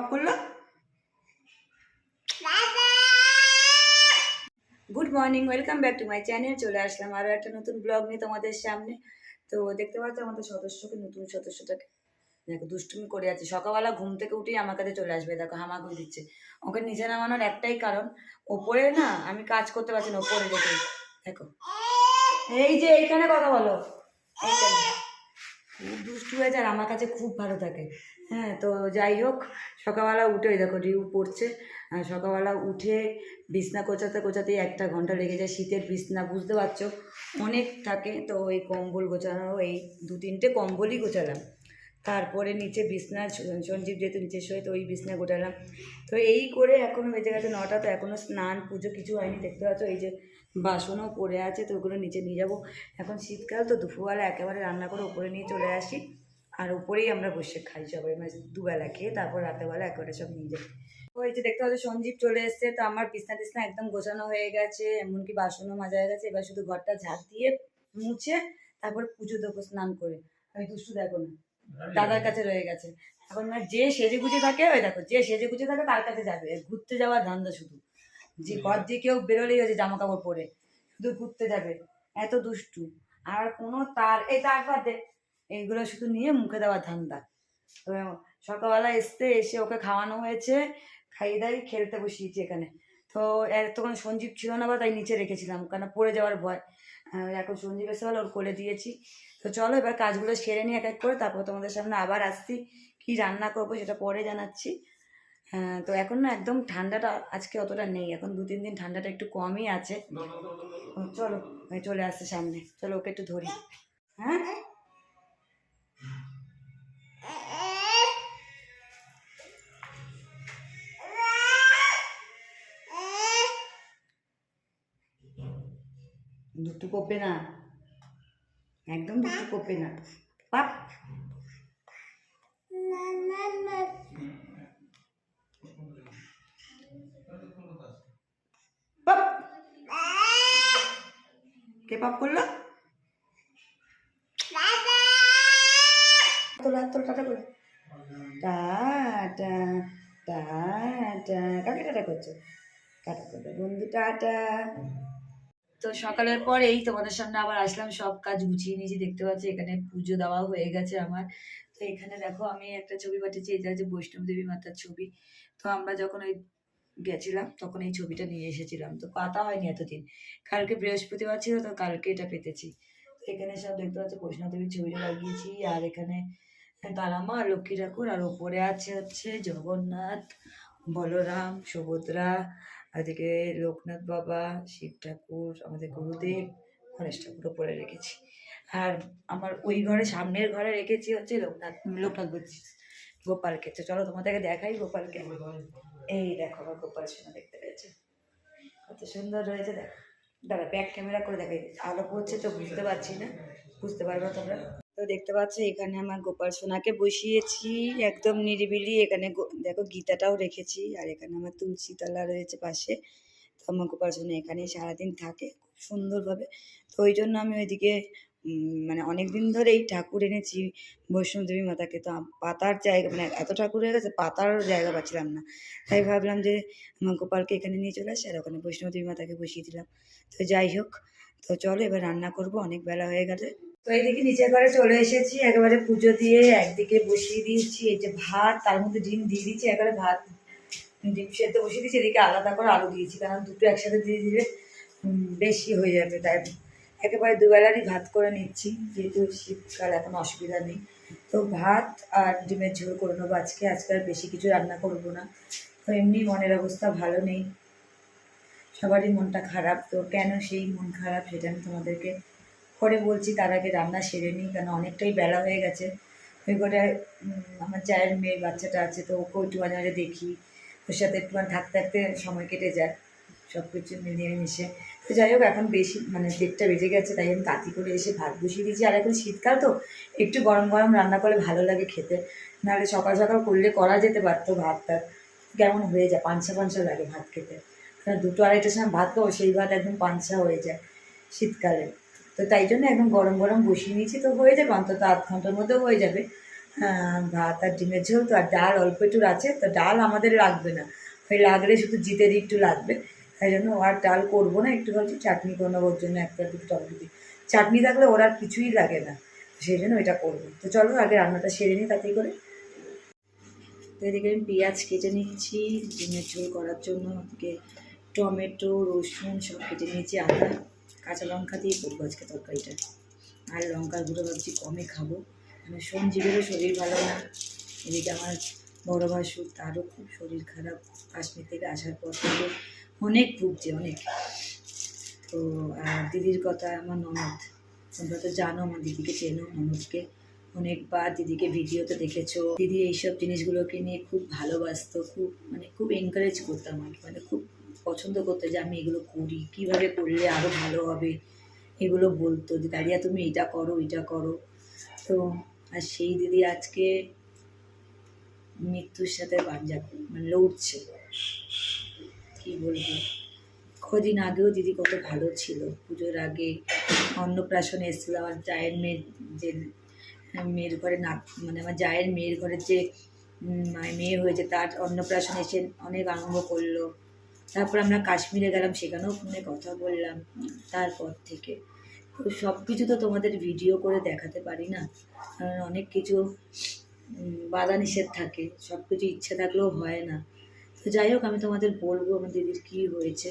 করল? Good morning welcome back to my channel চলে আসলাম আরও একটা নতুন ব্লগ নিয়ে তোমাদের সামনে। তো দেখতে পাচ্ছ আমাদের সদস্যকে, নতুন সদস্যটাকে। দেখো, দুষ্টুমি করে আছে। সকালবেলা ঘুম থেকে উঠেই আমার কাছে চলে আসবে, দেখো, হামাগুড়ি দিচ্ছে। ওকে নিচে নামানোর একটাই কারণ, ওপরে না আমি কাজ করতে পারছি না, ওপরে রেখে দেখো। এই যে, এইখানে কথা বলো। এইখানে। খুব দুষ্টু হয়েছে আর আমার কাছে খুব ভালো থাকে। হ্যাঁ তো যাই হোক, সকালবেলা উঠে ওই দেখো রিউ পড়ছে। সকালবেলা উঠে বিছনা কোচাতে কোচাতেই একটা ঘণ্টা লেগে যায় শীতের বিছনা, বুঝতে পারছ? অনেক থাকে, তো ওই কম্বল গোছানো, এই দু তিনটে কম্বলই গোছালাম। তারপরে নিচে বিছনা সঞ্জীব যেহেতু নিচে শোয়, তো ওই বিছনা গোটালাম তো এই করে এখনও বেজে গেছে নটা, তো এখনও স্নান, পুজো কিছু হয়নি, দেখতে পাচ্ছ? এই যে বাসনও পড়ে আছে, তো ওগুলো নিচে নিয়ে যাব। এখন শীতকাল, তো দুপুরবেলা একেবারে রান্না করে উপরে নিয়ে চলে আসি। আর উপরেই আমরা বসে খাই সবাই মানে দুবেলা খেয়ে তারপর রাতেরবেলা একেবারে সব নিয়ে যাই। ওই যে দেখতে পাচ্ছ, সঞ্জীব চলে এসছে, তো আমার বিছনা টিছনা একদম গোছানো হয়ে গেছে, এমনকি বাসনও মাজা হয়ে গেছে। এবার শুধু ঘরটা ঝাঁট দিয়ে মুছে তারপর পুজো দেবো স্নান করে। আমি দুষ্টু দেখো না, দাদার কাছে রয়ে গেছে। এখন যে সেজে গুজে থাকে, ওই দেখো, যে সেজে গুজে থাকে, তার কাছে যাবে। ঘুরতে যাওয়ার ধান্দা শুধু। যে ঘর দিয়ে কেউ বেরোলেই হয়েছে জামা কাপড় পরে শুধু ঘুরতে যাবে। এত দুষ্টু। আর কোনো তার এই তার বাদে এইগুলো শুধু নিয়ে মুখে দেওয়ার ধান্দা। তো সকালবেলা এসতে এসে ওকে খাওয়ানো হয়েছে খাইয়ে দাইয়ে খেলতে বসিয়েছি এখানে। তো এতক্ষণ সঞ্জীব ছিল না বা তাই নিচে রেখেছিলাম কারণ পড়ে যাওয়ার ভয়। আহ, এখন সঞ্জীব এসে বলে ওর কোলে দিয়েছি। তো চলো এবার কাজগুলো সেরে নিয়ে এক এক করে তারপর তোমাদের সামনে আবার আসছি। কি রান্না করব সেটা পরে জানাচ্ছি। হ্যাঁ, তো এখন না একদম ঠান্ডাটা আজকে অতটা নেই। এখন দু, তিন দিন ঠান্ডাটা একটু কমই আছে। চলো চলে আসছে সামনে। চলো, ওকে একটু ধরি। হ্যাঁ? দুটো কপে না। একদম দুটো কপে না। পাপ। কে পাপ করল তোলা তোলা টাটা করে। Tata tata. কাকে টাটা করছ? টাটা করবে। বন্ধু টাটা। তো সকালের পরেই তোমাদের সামনে আবার আসলাম। সব কাজ গুছিয়ে নিয়েছি দেখতে পাচ্ছি এখানে পুজো দেওয়া হয়ে গেছে আমার। তো এখানে দেখো আমি একটা ছবি পাঠিয়েছি এটা হচ্ছে বৈষ্ণব দেবী মাতার ছবি। তো আমরা যখন ওই গেছিলাম, তখন এই ছবিটা নিয়ে এসেছিলাম। তো পাতা হয়নি এতদিন। কালকে বৃহস্পতিবার ছিল, তো কালকে এটা পেতেছি। এখানে সব দেখতে পাচ্ছি বৈষ্ণব দেবীর ছবিটা লাগিয়েছি, আর এখানে তারামা লক্ষ্মী ঠাকুর, আর ওপরে আছে হচ্ছে জগন্নাথ, বলরাম, সুভদ্রা আর এদিকে লোকনাথ বাবা, শিব ঠাকুর, আমাদের গুরুদেব, গণেশ ঠাকুর ওপরে রেখেছি। আর আমার ওই ঘরে, সামনের ঘরে রেখেছি হচ্ছে লোকনাথ লোকনাথ বলছি গোপালকে। তো চলো তোমাদেরকে দেখাই গোপালকে। এই দেখো আমার গোপাল সোনা দেখতে পেয়েছে। কত সুন্দর রয়েছে, দেখো। দাঁড়া ব্যাক ক্যামেরা করে দেখাই। আলো পড়ছে তো বুঝতে পারছি না। বুঝতে পারবে তোমরা? তো দেখতে পাচ্ছ, এখানে আমার গোপাল সোনাকে বসিয়েছি একদম নিরিবিলি। এখানে দেখো গীতাটাও রেখেছি। আর এখানে আমার তুলসী তলা রয়েছে পাশে। তো আমার গোপাল সোনা এখানেই সারাদিন থাকে খুব সুন্দরভাবে। তো ওই জন্য আমি ওইদিকে মানে অনেক দিন ধরেই ঠাকুর এনেছি বৈষ্ণব দেবী মাতাকে। তো পাতার জায়গা মানে এত ঠাকুর হয়ে গেছে পাতার জায়গা পাচ্ছিলাম না। তাই ভাবলাম যে গোপালকে এখানে নিয়ে চলে আসি আর ওখানে বৈষ্ণব দেবী মাতাকে বসিয়ে দিলাম। তো যাই হোক, তো চলো এবার রান্না করব, অনেক বেলা হয়ে গেছে তো এইদিকে নিচের ঘরে চলে এসেছি, একেবারে পুজো দিয়ে একদিকে বসিয়ে দিয়েছি। এই যে ভাত, তার মধ্যে ডিম দিয়ে দিয়েছি একেবারে ভাত, ডিম সেদ্ধ বসিয়ে দিয়েছি এদিকে আলাদা করে আলু দিয়েছি, কারণ দুটো একসাথে দিয়ে দিলে বেশি হয়ে যাবে, তাই একেবারে দুবেলারই ভাত করে নিচ্ছি, যেহেতু শীতকাল, এখন অসুবিধা নেই। তো ভাত আর ডিমের ঝোল করে নেব আজকে। আজকে আর বেশি কিছু রান্না করব না। তো এমনি মনের অবস্থা ভালো নেই। সবারই মনটা খারাপ। তো কেন সেই মন খারাপ সেটা আমি তোমাদেরকে পরে বলছি। তার আগে রান্না সেরে নিই, কেন অনেকটাই বেলা হয়ে গেছে। ওই করে আমার চায়ের মেয়ের বাচ্চাটা আছে, তো ওকে একটু মাঝে দেখি। ওর সাথে একটু থাকতে থাকতে সময় কেটে যায়। সব কিছু মিলিয়ে মিশে। তো যাই হোক, এখন বেশি মানে দেড়টা বেজে গেছে, তাই আমি তাঁতি করে এসে ভাত বসিয়ে দিয়েছি। আর এখন শীতকাল তো, একটু গরম গরম রান্না করে ভালো লাগে খেতে। নাহলে সকাল সকাল করলে করা যেতে পারতো ভাতটা। কেমন হয়ে যায় পাঞ্চা পাঞ্চা লাগে ভাত খেতে। কারণ দুটো আড়াইটার সময় ভাত খাব, সেই ভাত একদম পাঞ্চা হয়ে যায় শীতকালে। তো তাই জন্য একদম গরম গরম বসিয়ে নিয়েছি, তো হয়ে যাবে, অন্তত আধ ঘণ্টার মধ্যেও হয়ে যাবে। ভাত আর ডিমের ঝোল তো, আর ডাল অল্প একটু আছে, তো ডাল আমাদের লাগবে না। ওই লাগলে শুধু জিতেরই একটু লাগবে। তাই জন্য আর ডাল করব না, একটু ভাবছি চাটনি করে নেব, ওর জন্য একটা দুটো টমেটো দিই চাটনি থাকলে ওর আর কিছুই লাগে না, সেই জন্য ওইটা করব। তো চলো আগে রান্নাটা সেরে নিই তাতেই করে। তো এদিকে আমি পেঁয়াজ কেটে নিচ্ছি, ডিমের ঝোল করার জন্য ওদিকে টমেটো, রসুন সব কেটে নিয়েছি, আদা, কাঁচা লঙ্কা দিয়ে করব আজকে তরকারিটা। আর লঙ্কার গুঁড়ো ভাবছি কমে খাব মানে সঞ্জীবেরও শরীর ভালো না। এদিকে আমার বড় ভাসুর, তারও খুব শরীর খারাপ, কাশ্মীর থেকে আসার পর থেকে অনেক ভুগছে অনেক। তো, আর দিদির কথা আমার ননদ, তোমরা তো জানো আমার দিদিকে, চেনো ননদকে। অনেকবার দিদিকে ভিডিওতে দেখেছ। দিদি এইসব জিনিসগুলোকে নিয়ে খুব ভালোবাসতো, খুব মানে খুব এনকারেজ করতাম আমাকে। মানে খুব পছন্দ করতো যে, আমি এগুলো করি, কীভাবে করলে আরও ভালো হবে? এগুলো বলতো যে, দাঁড়িয়া, তুমি এটা করো এটা করো। তো, আর সেই দিদি আজকে মৃত্যুর সাথে পাঞ্জাব মানে লড়ছে। বলব কদিন আগেও দিদি কত ভালো ছিল। পুজোর আগে অন্নপ্রাশনে এসেছিল আমার জায়ের মেয়ের যে, মেয়ের ঘরে না মানে আমার জায়ের মেয়ের ঘরে যে মানে মেয়ে হয়েছে তার অন্নপ্রাশনে এসে অনেক আনন্দ করল। তারপর আমরা কাশ্মীরে গেলাম, সেখানেও ফোনে কথা বললাম, তারপর থেকে। তো সব কিছু তো তোমাদের ভিডিও করে দেখাতে পারি না। কারণ অনেক কিছু বাধা নিষেধ থাকে। সব কিছু ইচ্ছে থাকলেও হয় না। তো যাই হোক, আমি তোমাদের বলব আমার দিদির কী হয়েছে।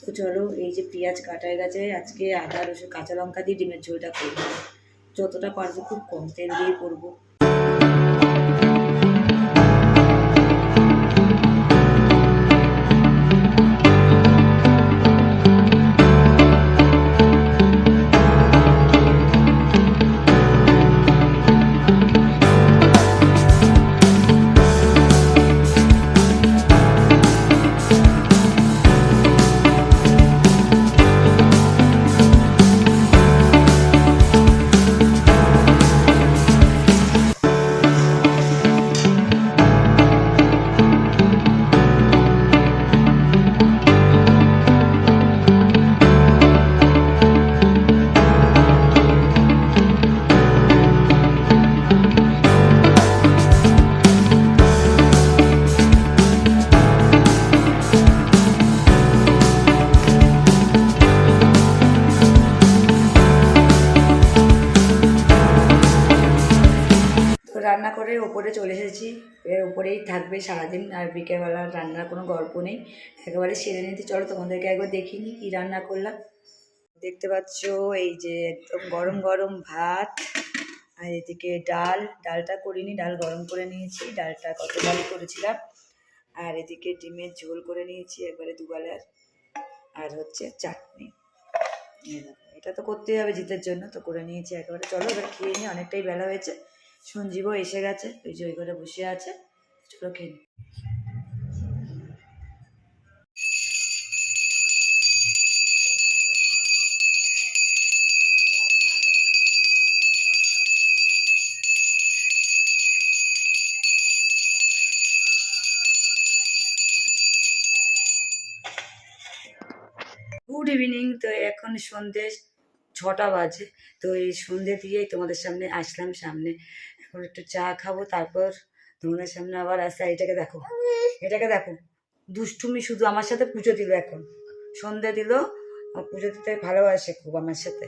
তো চলো, এই যে পেঁয়াজ কাটায় গেছে, আজকে আদা, রসুন, কাঁচা লঙ্কা দিয়ে ডিমের ঝোলটা করব। যতটা পারব খুব কম তেল দিয়ে করব। রান্না করে ওপরে চলে এসেছি। এর উপরেই থাকবে সারাদিন আর বিকেলবেলা রান্নার কোনো গল্প নেই। একেবারে সেরে নিতে চলো, তোমাদেরকে একবার দেখিনি কি রান্না করলাম। দেখতে পাচ্ছ এই যে একদম গরম গরম ভাত আর এদিকে ডাল। ডালটা করিনি, ডাল গরম করে নিয়েছি। ডালটা কত ডাল করেছিলাম। আর এদিকে ডিমের ঝোল করে নিয়েছি একবারে দুবেলার আর হচ্ছে চাটনি। এটা তো করতেই হবে জিতের জন্য, তো করে নিয়েছি একেবারে। চলো এবার খেয়ে নিই, অনেকটাই বেলা হয়েছে। সঞ্জীবও এসে গেছে, ওই যে ওই ঘরে বসে আছে গুড ইভিনিং তো এখন সন্ধে ছটা বাজে, তো এই সন্ধে দিয়েই তোমাদের সামনে আসলাম সামনে। এখন একটু চা খাব তারপর তোমাদের সামনে আবার আর এটাকে দেখো এটাকে দেখো দুষ্টুমি শুধু আমার সাথে পুজো দিল এখন। সন্ধে দিল পুজো দিতে ভালোবাসে খুব আমার সাথে।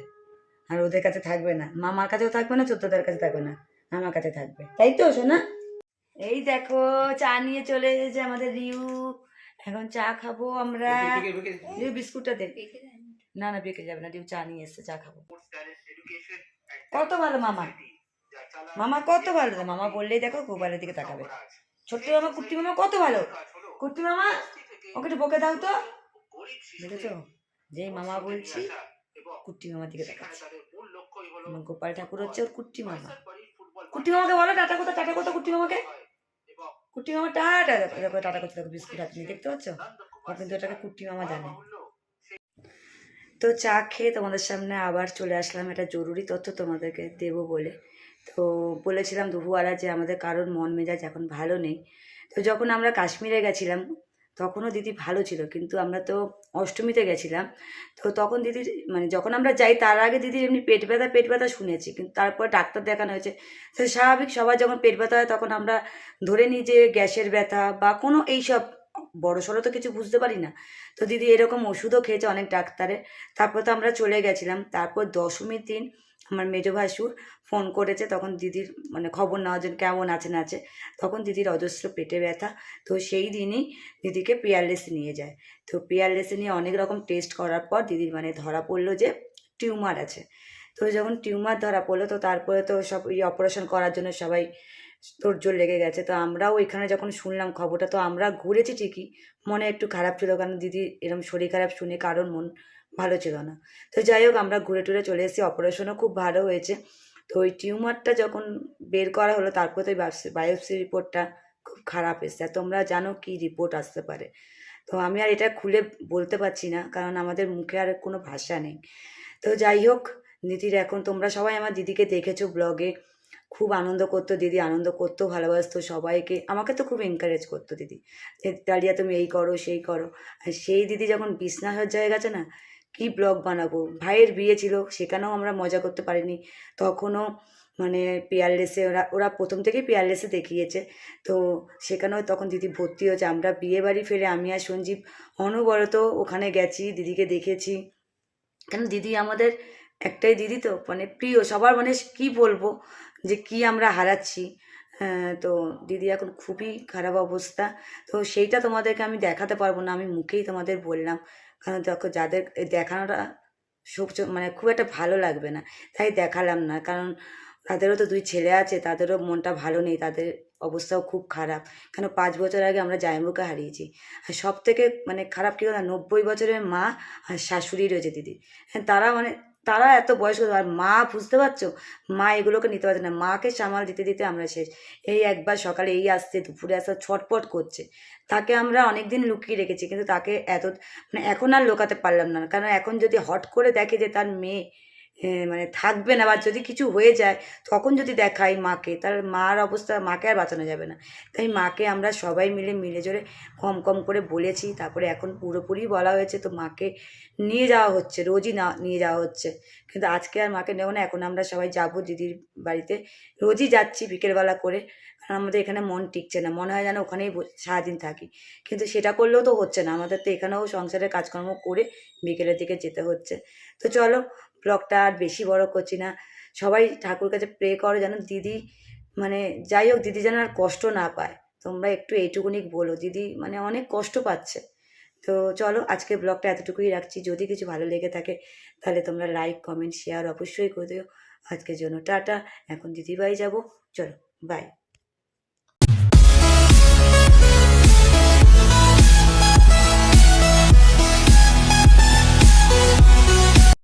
আর ওদের কাছে থাকবে না। মামার কাছেও থাকবে না চোদ্দদের কাছে থাকবে না। আমার কাছে থাকবে। তাই তো শোনা এই দেখো চা নিয়ে চলে এসেছে আমাদের রিউ। এখন চা খাব আমরা। রিউ বিস্কুটটা দে। না না বেঁকে যাবে না রিউ চা নিয়ে এসছে চা খাব। কত ভালো মামা? মামা কত ভালো মামা বললেই দেখো গোপালের দিকে তাকাবে। ছোট্ট মামা কুর্তি মামা কত ভালো। কুর্তি মামা, ওকে একটু বকে দাও তো। দেখেছ? যে মামা বলছি কুর্তি মামার দিকে তাকাচ্ছে। গোপাল ঠাকুর হচ্ছে ওর কুর্তি মামা। কুর্তি মামাকে বলো, টাটা কোথা টাটা কোথা কুর্তি মামাকে? কুর্তি মামা, টাটা, দেখো টাটা করতে দেখো, বিস্কুট হাতে দেখতে পাচ্ছ? ও কিন্তু এটাকে কুর্তি মামা জানে। তো চা খেয়ে তোমাদের সামনে আবার চলে আসলাম, এটা জরুরি তথ্য তোমাদেরকে দেবো বলে। তো বলেছিলাম দুপুরবেলা যে আমাদের কারোর মন মেজাজ এখন ভালো নেই। তো যখন আমরা কাশ্মীরে গেছিলাম, তখনও দিদি ভালো ছিল, কিন্তু আমরা তো অষ্টমীতে গেছিলাম। তো তখন দিদির মানে যখন আমরা যাই, তার আগে দিদির এমনি পেট ব্যথা পেট ব্যথা শুনেছি, কিন্তু তারপর ডাক্তার দেখানো হয়েছে। তো স্বাভাবিক সবার যখন পেট ব্যথা হয়, তখন আমরা ধরে নিই যে গ্যাসের ব্যথা বা কোনো এইসব, বড় সড়ো তো কিছু বুঝতে পারি না। তো দিদি এরকম ওষুধও খেয়েছে অনেক ডাক্তারে তারপর তো আমরা চলে গেছিলাম। তারপর দশমীর দিন আমার মেজো ভাসুর ফোন করেছে, তখন দিদির মানে খবর নেওয়ার জন্য কেমন আছে না আছে। তখন দিদির অজস্র পেটে ব্যথা। তো সেই দিনই দিদিকে পিয়ারলেসে নিয়ে যায়। তো পিয়ারলেসে নিয়ে অনেক রকম টেস্ট করার পর দিদির মানে ধরা পড়ল যে টিউমার আছে। তো যখন টিউমার ধরা পড়ল, তো তারপরে তো সব এই অপারেশন করার জন্য সবাই তোড়জোড় লেগে গেছে। তো আমরাও এখানে যখন শুনলাম খবরটা, তো আমরা ঘুরেছি ঠিকই। মনে একটু খারাপ ছিল, কারণ দিদি এরকম শরীর খারাপ শুনে কারোর মন ভালো ছিল না। তো যাই হোক, আমরা ঘুরে টুরে চলে এসেছি। অপারেশনও খুব ভালো হয়েছে। তো ওই টিউমারটা যখন বের করা হলো, তারপর তো ওই বায়োপসি রিপোর্টটা খুব খারাপ এসছে। আর তোমরা জানো কি রিপোর্ট আসতে পারে। তো আমি আর এটা খুলে বলতে পারছি না, কারণ আমাদের মুখে আর কোনো ভাষা নেই। তো যাই হোক, দিদির এখন তোমরা সবাই আমার দিদিকে দেখেছ ব্লগে খুব আনন্দ করতো দিদি, আনন্দ করতো, ভালোবাসতো সবাইকে। আমাকে তো খুব এনকারেজ করতো দিদি। যে ডালিয়া তুমি এই করো, সেই করো। আর সেই দিদি যখন বিছনা হয়ে গেছে না কি ব্লগ বানাবো? ভাইয়ের বিয়ে ছিল সেখানেও আমরা মজা করতে পারিনি। তখনও মানে পেয়ারলেসে ওরা ওরা প্রথম থেকেই পেয়ারলেসে দেখিয়েছে। তো সেখানেও তখন দিদি ভর্তি হয়েছে। আমরা বিয়ে বাড়ি ফিরে আমি আর সঞ্জীব অনবরত ওখানে গেছি দিদিকে দেখেছি। কেন দিদি আমাদের একটাই দিদি তো? মানে প্রিয় সবার মানে কি বলব যে কি আমরা হারাচ্ছি? হ্যাঁ, তো দিদি এখন খুবই খারাপ অবস্থা। তো সেইটা তোমাদেরকে আমি দেখাতে পারব না আমি মুখেই তোমাদের বললাম। কারণ দেখো যাদের দেখানোটা সুখ মানে খুব একটা ভালো লাগবে না। তাই দেখালাম না। কারণ তাদেরও তো দুই ছেলে আছে, তাদেরও মনটা ভালো নেই, তাদের অবস্থাও খুব খারাপ। কেন পাঁচ বছর আগে আমরা জায়মুকে হারিয়েছি। আর সব থেকে মানে খারাপ কী কথা নব্বই বছরের মা আর শাশুড়ি রয়েছে দিদি। হ্যাঁ তারা মানে তারা এত বয়স্ক, আর মা বুঝতে পারছ? মা এগুলোকে নিতে পারছে না। মাকে সামাল দিতে দিতে আমরা শেষ। এই একবার সকালে এই আসছে, দুপুরে আসতে ছটপট করছে। তাকে আমরা অনেক দিন লুকিয়ে রেখেছি, কিন্তু তাকে এত মানে এখন আর লোকাতে পারলাম না। কারণ এখন যদি হট করে দেখে যে তার মেয়ে মানে থাকবে না বা যদি কিছু হয়ে যায়, তখন যদি দেখাই মাকে, তার মার অবস্থা, মাকে আর বাঁচানো যাবে না। তাই মাকে আমরা সবাই মিলে মিলে জোরে কম কম করে বলেছি, তারপরে এখন পুরোপুরি বলা হয়েছে, তো মাকে নিয়ে যাওয়া হচ্ছে, রোজই না, নিয়ে যাওয়া হচ্ছে। কিন্তু আজকে আর মাকে নেব না, এখন আমরা সবাই যাব দিদির বাড়িতে। রোজই যাচ্ছি বিকেলবেলা করে, কারণ আমাদের এখানে মন টিকছে না, মনে হয় যেন ওখানেই সারাদিন থাকি। কিন্তু সেটা করলেও তো হচ্ছে না, আমাদের তো এখানেও সংসারের কাজকর্ম করে বিকেলের দিকে যেতে হচ্ছে। তো চলো ব্লগটা আর বেশি বড় করছি না। সবাই ঠাকুর কাছে প্রে করো যেন দিদি মানে যাই হোক দিদি যেন আর কষ্ট না পায়। তোমরা একটু এইটুকুনি বলো, দিদি মানে অনেক কষ্ট পাচ্ছে। তো চলো আজকে ব্লগটা এতটুকুই রাখছি। যদি কিছু ভালো লেগে থাকে তাহলে তোমরা লাইক কমেন্ট শেয়ার অবশ্যই করে দিও। আজকের জন্য টাটা। এখন দিদিবাই যাব। চলো বাই